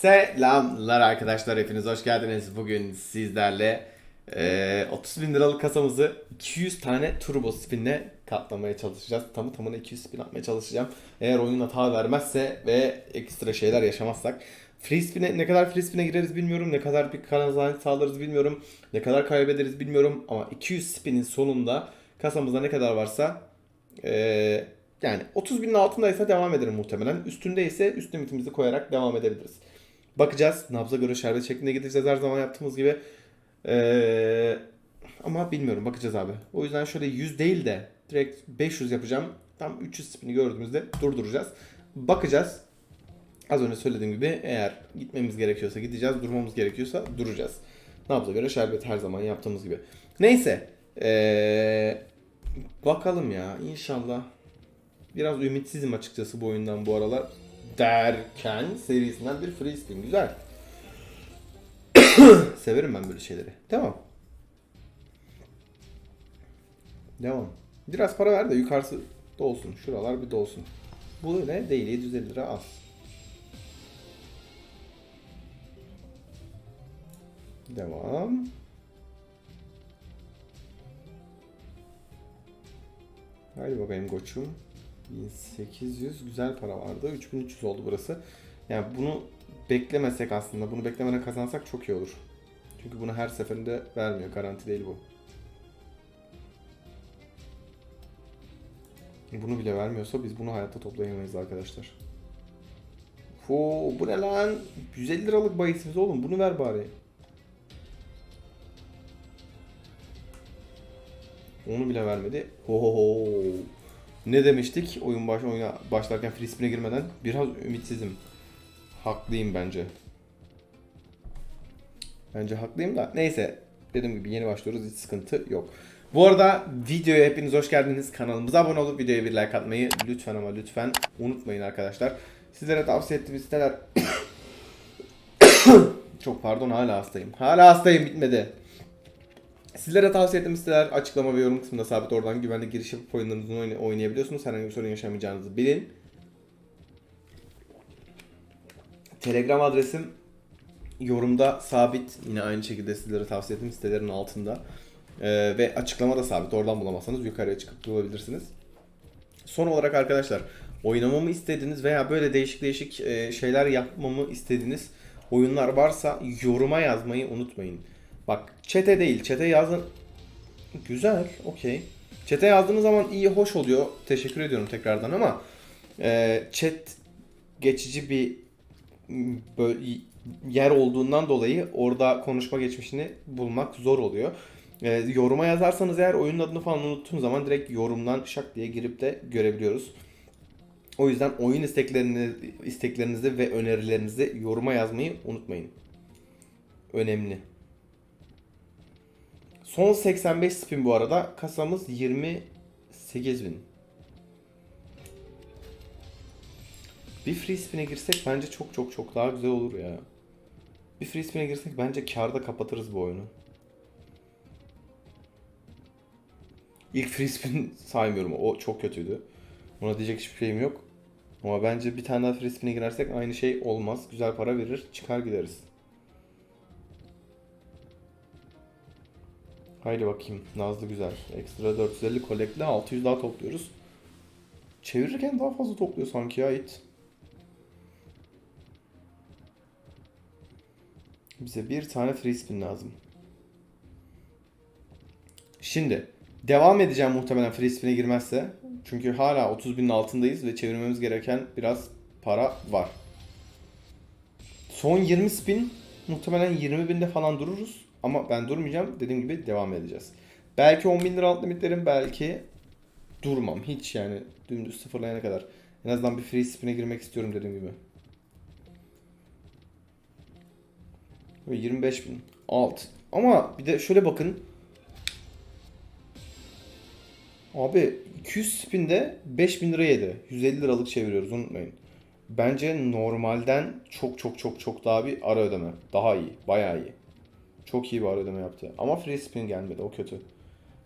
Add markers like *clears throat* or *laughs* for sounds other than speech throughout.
Selamlar arkadaşlar hepiniz hoş geldiniz. Bugün sizlerle e, 30 bin liralık kasamızı 200 tane turbo spinle katlamaya çalışacağız. Tamı tamına 200 spin atmaya çalışacağım. Eğer oyun hata vermezse ve ekstra şeyler yaşamazsak. Free spin'e ne kadar free spin'e gireriz bilmiyorum. Ne kadar bir kazanç sağlarız bilmiyorum. Ne kadar kaybederiz bilmiyorum. Ama 200 spin'in sonunda kasamızda ne kadar varsa e, yani 30 binin altındaysa devam ederim muhtemelen. Üstünde ise üst limitimizi koyarak devam edebiliriz. Bakacağız. Nabza göre şerbet şeklinde gideceğiz her zaman yaptığımız gibi. Ee, ama bilmiyorum bakacağız abi. O yüzden şöyle 100 değil de direkt 500 yapacağım. Tam 300 spini gördüğümüzde durduracağız. Bakacağız. Az önce söylediğim gibi eğer gitmemiz gerekiyorsa gideceğiz. Durmamız gerekiyorsa duracağız. Nabza göre şerbet her zaman yaptığımız gibi. Neyse. Ee, bakalım ya inşallah. Biraz ümitsizim açıkçası bu oyundan bu aralar. Derken serisinden bir free spin. Güzel. *coughs* Severim ben böyle şeyleri. Devam. Devam. Biraz para ver de yukarısı dolsun. Şuralar bir dolsun. Bu ne? Değil 750 lira az. Devam. Hadi bakayım koçum. 1800 güzel para vardı. 3300 oldu burası. Yani bunu beklemesek aslında, bunu beklemeden kazansak çok iyi olur. Çünkü bunu her seferinde vermiyor. Garanti değil bu. Bunu bile vermiyorsa biz bunu hayatta toplayamayız arkadaşlar. Oo, bu ne lan? 150 liralık bahisimiz oğlum. Bunu ver bari. Onu bile vermedi. Ho Ne demiştik oyun baş oyuna başlarken free girmeden? Biraz ümitsizim. Haklıyım bence. Bence haklıyım da. Neyse. Dediğim gibi yeni başlıyoruz. Hiç sıkıntı yok. Bu arada videoya hepiniz hoş geldiniz. Kanalımıza abone olup videoya bir like atmayı lütfen ama lütfen unutmayın arkadaşlar. Sizlere tavsiye ettiğim siteler... *coughs* Çok pardon hala hastayım. Hala hastayım bitmedi. Sizlere tavsiye ettiğim siteler açıklama ve yorum kısmında sabit oradan güvenli giriş yapıp oyunlarınızı oyn- oynayabiliyorsunuz. Herhangi bir sorun yaşamayacağınızı bilin. Telegram adresim yorumda sabit. Yine aynı şekilde sizlere tavsiye ettiğim sitelerin altında. Ee, ve açıklamada sabit. Oradan bulamazsanız yukarıya çıkıp bulabilirsiniz. Son olarak arkadaşlar oynamamı istediğiniz veya böyle değişik değişik e, şeyler yapmamı istediğiniz oyunlar varsa yoruma yazmayı unutmayın. Bak çete değil. Çete yazın. Güzel. Okey. Çete yazdığınız zaman iyi hoş oluyor. Teşekkür ediyorum tekrardan ama e, chat geçici bir böyle yer olduğundan dolayı orada konuşma geçmişini bulmak zor oluyor. E, yoruma yazarsanız eğer oyunun adını falan unuttuğum zaman direkt yorumdan şak diye girip de görebiliyoruz. O yüzden oyun isteklerini, isteklerinizi ve önerilerinizi yoruma yazmayı unutmayın. Önemli. Son 85 spin bu arada. Kasamız 28 bin. Bir free spin'e girsek bence çok çok çok daha güzel olur ya. Bir free spin'e girsek bence karda kapatırız bu oyunu. İlk free spin *laughs* saymıyorum. O çok kötüydü. Ona diyecek hiçbir şeyim yok. Ama bence bir tane daha free spin'e girersek aynı şey olmaz. Güzel para verir. Çıkar gideriz. Haydi bakayım. Nazlı güzel. Ekstra 450 kolekle 600 daha topluyoruz. Çevirirken daha fazla topluyor sanki ya. Bize bir tane free spin lazım. Şimdi devam edeceğim muhtemelen free spin'e girmezse. Çünkü hala 30 binin altındayız ve çevirmemiz gereken biraz para var. Son 20 spin muhtemelen 20 binde falan dururuz. Ama ben durmayacağım. Dediğim gibi devam edeceğiz. Belki 10 bin lira alt limitlerim belki durmam. Hiç yani dümdüz sıfırlayana kadar. En azından bir free spin'e girmek istiyorum dediğim gibi. Ve 25 bin alt. Ama bir de şöyle bakın. Abi 200 spinde 5000 lira yedi. 150 liralık çeviriyoruz unutmayın. Bence normalden çok çok çok çok daha bir ara ödeme. Daha iyi. Bayağı iyi. Çok iyi bir ara ödeme yaptı. Ama free spin gelmedi. O kötü.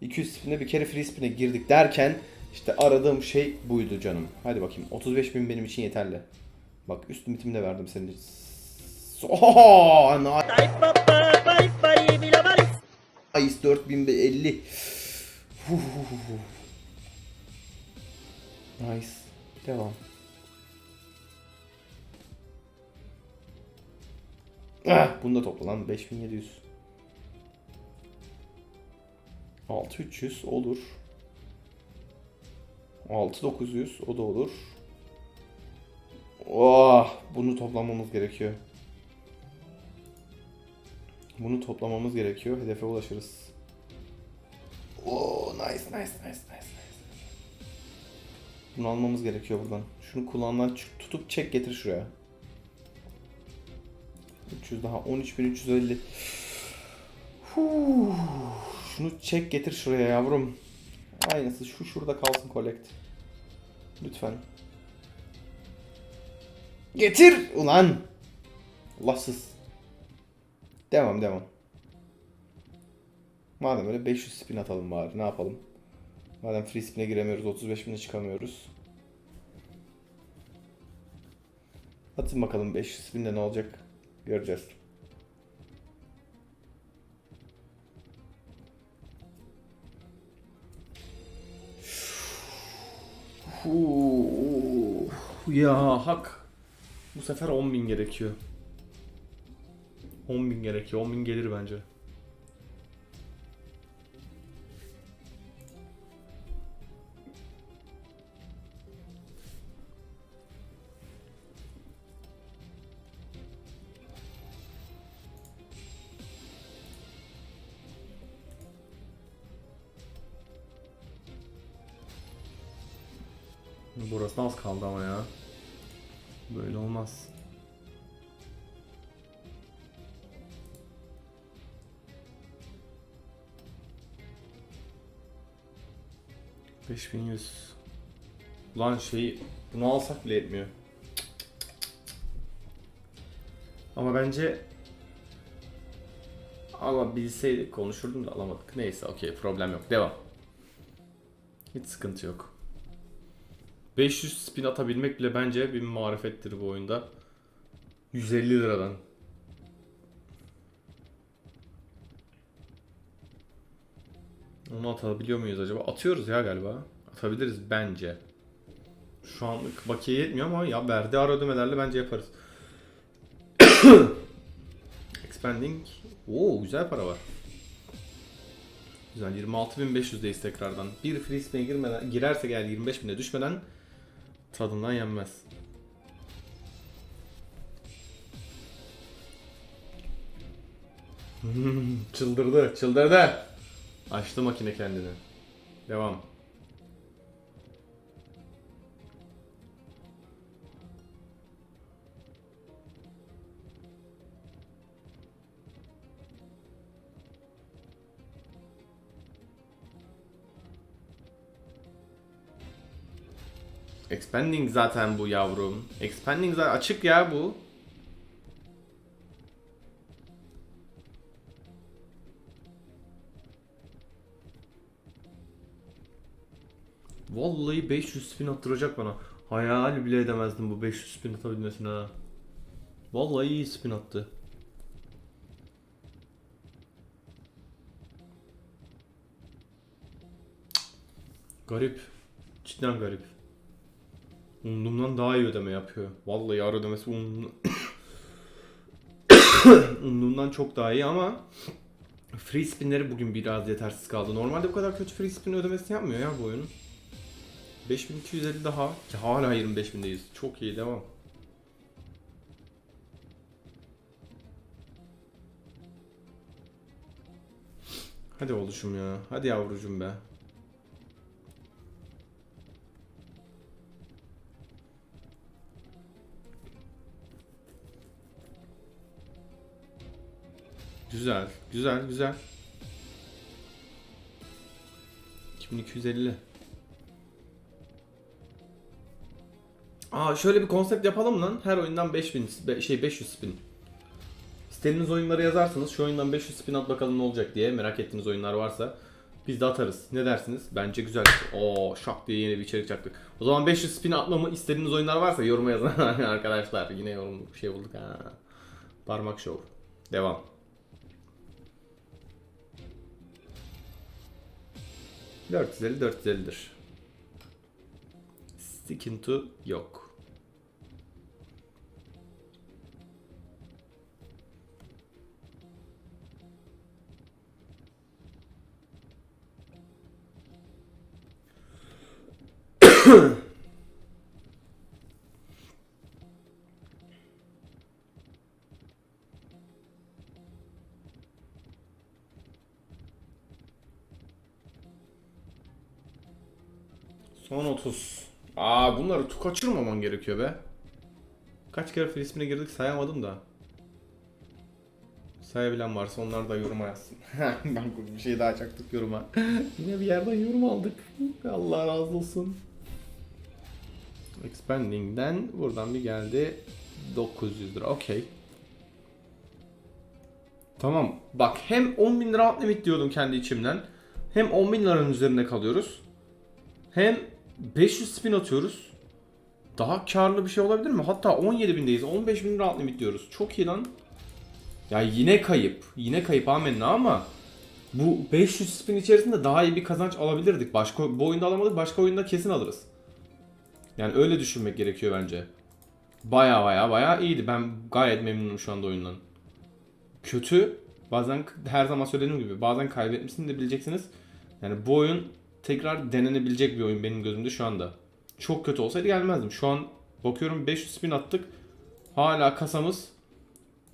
200 spin'e bir kere free spin'e girdik derken işte aradığım şey buydu canım. Hadi bakayım. 35 bin benim için yeterli. Bak üst limitimi de verdim senin Oh, nice. Nice 4050. Huh. Nice. Devam. Ah, bunu da topla lan 5700. 6300 olur. 6900 o da olur. Oh, bunu toplamamız gerekiyor. Bunu toplamamız gerekiyor. Hedefe ulaşırız. Oo, nice, nice, nice, nice, nice. Bunu almamız gerekiyor buradan. Şunu kulağından tutup çek getir şuraya. 300 daha 13350. Huh. Şunu çek getir şuraya yavrum. Aynısı şu şurada kalsın collect. Lütfen. Getir ulan. Allahsız. Devam devam. Madem öyle 500 spin atalım bari ne yapalım. Madem free spin'e giremiyoruz 35 bine çıkamıyoruz. Atın bakalım 500 spin'de ne olacak göreceğiz. Ya hak. Bu sefer 10.000 gerekiyor. 10.000 gerekiyor. 10.000 gelir bence. Burası az kaldı ama ya. Böyle olmaz. Beş bin yüz. Lan şey bunu alsak bile etmiyor. Ama bence ama bilseydik konuşurdum da alamadık. Neyse okey problem yok. Devam. Hiç sıkıntı yok. 500 spin atabilmek bile bence bir marifettir bu oyunda. 150 liradan. Onu atabiliyor muyuz acaba? Atıyoruz ya galiba. Atabiliriz bence. Şu anlık bakiye yetmiyor ama ya verdiği ara ödemelerle bence yaparız. *coughs* Expanding. Oo güzel para var. Güzel 26.500'deyiz tekrardan. Bir free spin'e girmeden, girerse eğer 25.000'e düşmeden tadından yenmez. *laughs* Çıldırdı, çıldırdı. Açtı makine kendini. Devam. Expanding zaten bu yavrum. Expanding zaten açık ya bu. Vallahi 500 spin attıracak bana. Hayal bile edemezdim bu 500 spin atabilmesine. Vallahi iyi spin attı. Garip. Cidden garip. Umduğumdan daha iyi ödeme yapıyor. Vallahi ara ödemesi umduğumdan... *coughs* umduğumdan çok daha iyi ama free spinleri bugün biraz yetersiz kaldı. Normalde bu kadar kötü free spin ödemesini yapmıyor ya bu oyun. 5250 daha ki hala 25.000'deyiz. Çok iyi devam. Hadi oluşum ya. Hadi yavrucum be. Güzel, güzel, güzel. 2250. Aa şöyle bir konsept yapalım lan. Her oyundan 5000 be- şey 500 spin. İstediğiniz oyunları yazarsanız şu oyundan 500 spin at bakalım ne olacak diye merak ettiğiniz oyunlar varsa biz de atarız. Ne dersiniz? Bence güzel. Oo şak diye yeni bir içerik çaktık. O zaman 500 spin atmamı istediğiniz oyunlar varsa yoruma yazın *laughs* arkadaşlar. Yine yorum bir şey bulduk ha. Parmak şov. Devam. Dört yüz elli, dört yüz ellidir. Stick into yok. *clears throat* Son 30. Aa bunları kaçırmaman gerekiyor be. Kaç kere Filistin'e girdik sayamadım da. Sayabilen varsa onlar da yoruma yazsın. *laughs* ben bir şey daha çaktık yoruma. *laughs* Yine bir yerden yorum aldık. Allah razı olsun. Expanding'den buradan bir geldi. 900 lira. Okey. Tamam. Bak hem 10 bin lira alt limit diyordum kendi içimden. Hem 10 bin liranın üzerinde kalıyoruz. Hem 500 spin atıyoruz. Daha karlı bir şey olabilir mi? Hatta 17 bindeyiz. 15 bin lira alt limit diyoruz. Çok iyi lan. Ya yine kayıp. Yine kayıp amenna ama bu 500 spin içerisinde daha iyi bir kazanç alabilirdik. Başka bu oyunda alamadık. Başka oyunda kesin alırız. Yani öyle düşünmek gerekiyor bence. Baya baya baya iyiydi. Ben gayet memnunum şu anda oyundan. Kötü. Bazen her zaman söylediğim gibi bazen kaybetmişsini de bileceksiniz. Yani bu oyun tekrar denenebilecek bir oyun benim gözümde şu anda. Çok kötü olsaydı gelmezdim. Şu an bakıyorum 500 spin attık. Hala kasamız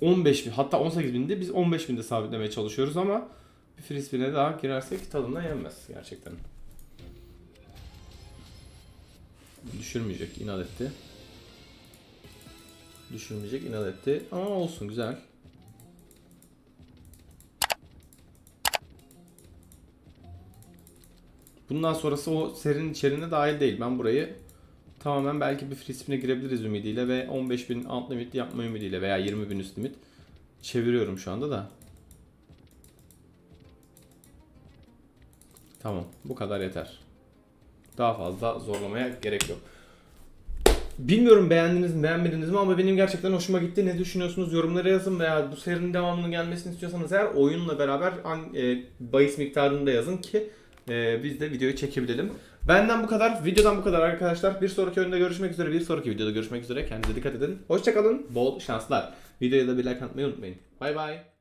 15 bin hatta 18 binde biz 15 binde sabitlemeye çalışıyoruz ama bir free spin'e daha girersek tadından yenmez gerçekten. Düşürmeyecek inat etti. Düşürmeyecek inat etti ama olsun güzel. Bundan sonrası o serinin içeriğine dahil değil. Ben burayı tamamen belki bir free spin'e girebiliriz ümidiyle ve 15.000 alt limit yapma ümidiyle veya 20.000 üst limit çeviriyorum şu anda da. Tamam bu kadar yeter. Daha fazla zorlamaya gerek yok. Bilmiyorum beğendiniz mi beğenmediniz mi ama benim gerçekten hoşuma gitti. Ne düşünüyorsunuz yorumlara yazın veya bu serinin devamının gelmesini istiyorsanız eğer oyunla beraber e, bahis miktarını da yazın ki e, biz de videoyu çekebilelim. Benden bu kadar. Videodan bu kadar arkadaşlar. Bir sonraki oyunda görüşmek üzere. Bir sonraki videoda görüşmek üzere. Kendinize dikkat edin. Hoşçakalın. Bol şanslar. Videoya da bir like atmayı unutmayın. Bay bay.